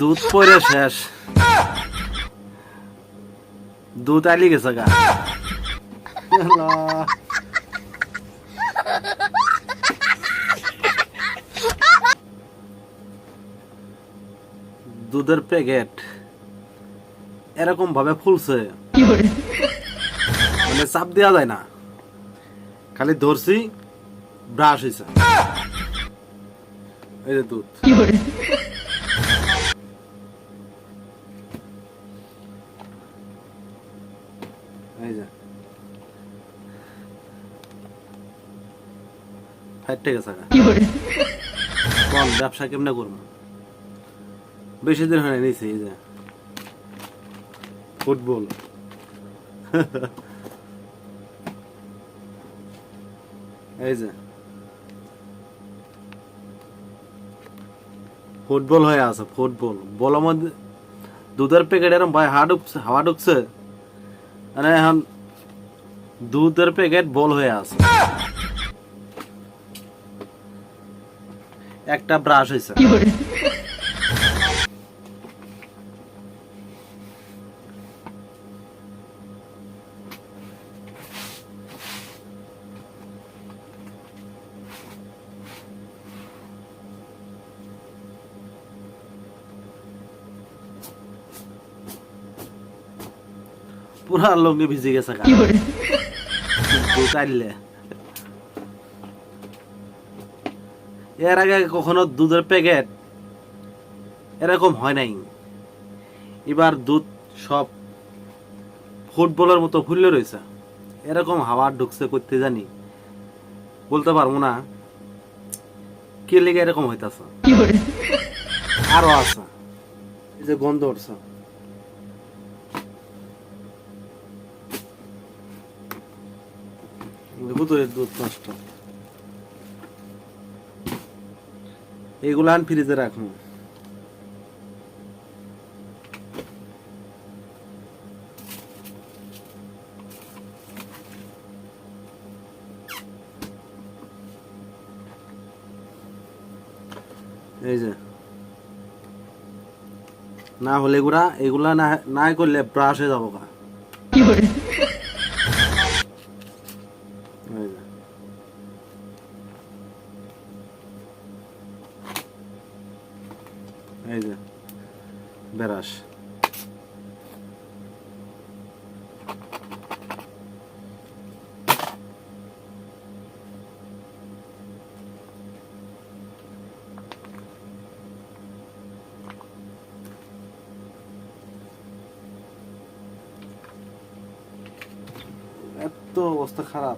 দুধ পরে শেষ। দুধ আলি গেছে গা। দুধের প্যাকেট এরকম ভাবে ফুলছে মানে চাপ দেওয়া যায় না। খালি ধরছি ব্রাশ হয়েছে এই যে দুধ। এই যে। ফাইটে গেছে গা। ব্যবসা কেমনে করব? বেশি দিন হয় নিছি এই যে। ফুটবল। এই যে। ফুটবল হয়ে আছে ফুটবল। বলের মধ্যে দুধের প্যাকেট এরকম ভাই হাওয়া ঢুকছে হাওয়া ঢুকছে। মানে এখন দুধের প্যাকেট বল হয়ে আছে। একটা ব্রাশ হয়েছে পুরা লঙ্গি ভিজে গেছে। এর আগে কখনো দুধের প্যাকেট এরকম হয় নাই। এবার দুধ সব ফুটবলের মতো ফুললে রয়েছে এরকম হাওয়া ঢুকছে করতে জানি। বলতে পারব না কে লেগে এরকম হইতাছে। আরও আছে। এই যে গন্ধ উঠছে। এর দুধ নষ্ট। এগুলো আন ফ্রিজে রাখুন। এই যে। না হলে এগুলা এগুলা না করলে ব্রাশ হয়ে যাব এই যে বেরাস এত অবস্থা খারাপ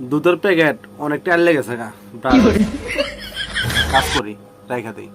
দুধের প্যাকেট অনেকটা আনলে গেছে গা। কাজ করি রাইখা দিই।